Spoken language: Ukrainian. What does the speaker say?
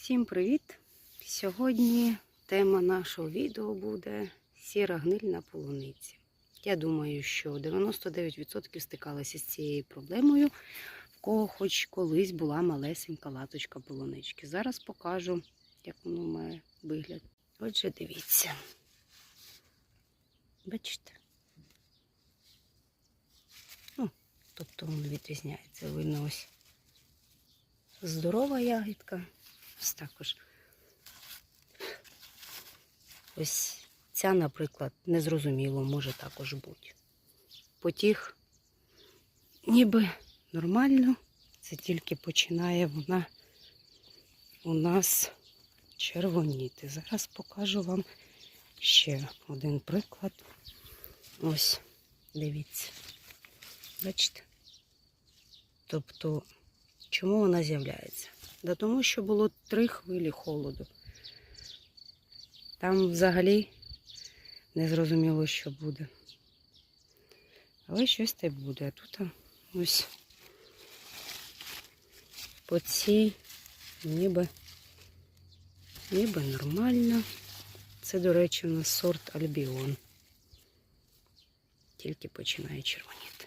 Всім привіт! Сьогодні тема нашого відео буде сіра гниль на полуниці. Я думаю, що 99% стикалися з цією проблемою, в кого хоч колись була малесенька латочка полунички. Зараз покажу, як воно має вигляд. Отже, дивіться. Бачите? Ну, тобто він відрізняється. Видно ось здорова ягідка. Ось також. Ось ця, наприклад, незрозуміло може також бути. Потіг ніби нормально, це тільки починає вона у нас червоніти. Зараз покажу вам ще один приклад. Ось, дивіться. Бачите? Тобто, чому вона з'являється? Да тому що було три хвилі холоду. Там взагалі не зрозуміло, що буде. Але щось те буде. А тут ось по цій ніби, ніби нормально. Це, до речі, у нас сорт Альбіон. Тільки починає червоніти.